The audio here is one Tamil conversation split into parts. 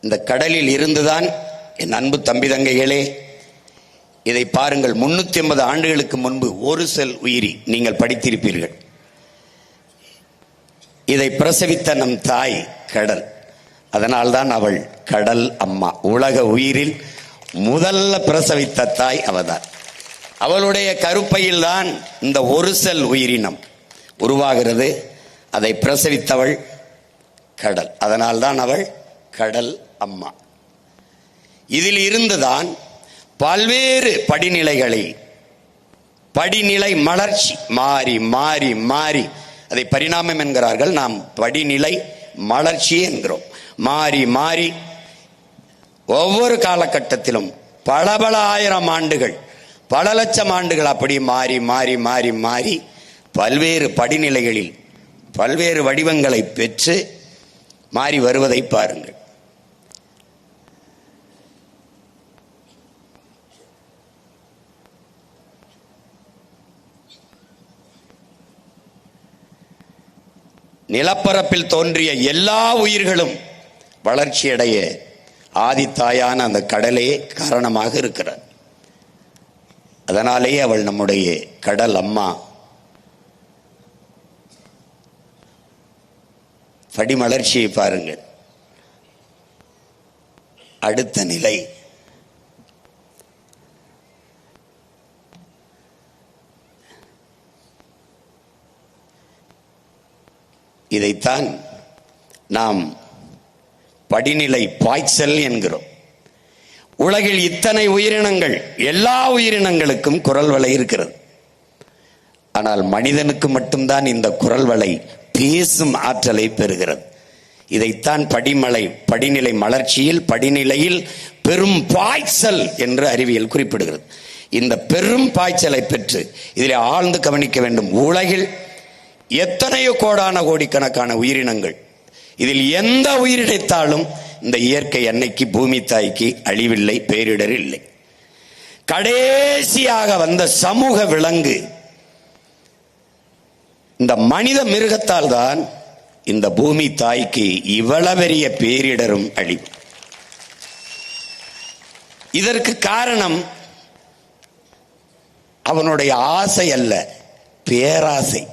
இந்த கடலில் இருந்துதான் என் அன்பு தம்பி தங்கைகளே இதை பாருங்கள். முன்னூத்தி ஐம்பது ஆண்டுகளுக்கு முன்பு ஒரு செல் உயிரி நீங்கள் படித்திருப்பீர்கள். இதை பிரசவித்த நம் தாய் கடல். அதனால்தான் அவள் கடல் அம்மா. உலக உயிரில் முதல்ல பிரசவித்த தாய் அவதான். அவளுடைய கருப்பையில்தான் இந்த ஒரு செல் உயிரினம் உருவாகிறது. அதை பிரசவித்தவள் கடல். அதனால்தான் அவள் கடல் அம்மா. இதில் இருந்துதான் பல்வேறு படிநிலைகளை படிநிலை மலர்ச்சி மாறி மாறி மாறி அதை பரிணாமம் என்கிறார்கள். நாம் படிநிலை மலர்ச்சி என்கிறோம். மாறி மாறி ஒவ்வொரு காலகட்டத்திலும் பல பல ஆயிரம் ஆண்டுகள் பல லட்சம் ஆண்டுகள் அப்படி மாறி மாறி மாறி மாறி பல்வேறு படிநிலைகளில் பல்வேறு வடிவங்களை பெற்று மாறி வருவதை பாருங்கள். நிலப்பரப்பில் தோன்றிய எல்லா உயிர்களும் வளர்ச்சியடைய ஆதித்தாயான அந்த கடலே காரணமாக இருக்கிறார். அதனாலேயே அவள் நம்முடைய கடல் அம்மா. படிமலர்ச்சியை பாருங்கள். அடுத்த நிலை. இதைத்தான் நாம் படிநிலை பாய்ச்சல் என்கிறோம். உலகில் இத்தனை உயிரினங்கள் எல்லா உயிரினங்களுக்கும் குரல் வலை இருக்கிறது. ஆனால் மனிதனுக்கு மட்டும்தான் இந்த குரல் வலை பேசும் ஆற்றலை பெறுகிறது. இதைத்தான் படிமலை படிநிலை மலர்ச்சியில் படிநிலையில் பெரும் பாய்ச்சல் என்று அறிவியல் குறிப்பிடுகிறது. இந்த பெரும் பாய்ச்சலை பெற்று இதில் ஆழ்ந்து கவனிக்க வேண்டும். உலகில் எத்தனையோ கோடான கோடிக்கணக்கான உயிரினங்கள். இதில் எந்த உயிரினத்தாலும் இந்த இயற்கை அன்னைக்கு பூமி தாய்க்கு அழிவில்லை பேரிடர் இல்லை. கடைசியாக வந்த சமூக விலங்கு இந்த மனித மிருகத்தால் தான் இந்த பூமி தாய்க்கு இவ்வளவு பெரிய பேரிடரும் அழிவு. இதற்கு காரணம் அவனுடைய ஆசை அல்ல பேராசை.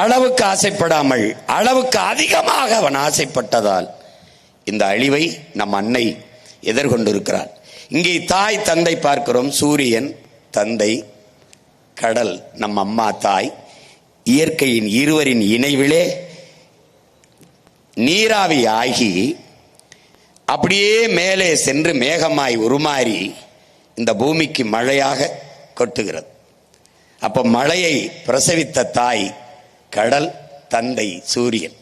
அளவுக்கு ஆசைப்படாமல் அளவுக்கு அதிகமாக அவன் ஆசைப்பட்டதால் இந்த அழிவை நம் அன்னை எதிர்கொண்டிருக்கிறான். இங்கே தாய் தந்தை பார்க்கிறோம். சூரியன் தந்தை கடல் நம் அம்மா தாய். இயற்கையின் இருவரின் இணைவிலே நீராவி ஆகி அப்படியே மேலே சென்று மேகமாய் உருமாறி இந்த பூமிக்கு மழையாக கொட்டுகிறது. அப்போ மழையை பிரசவித்த தாய் கடல் தந்தை சூரியன்.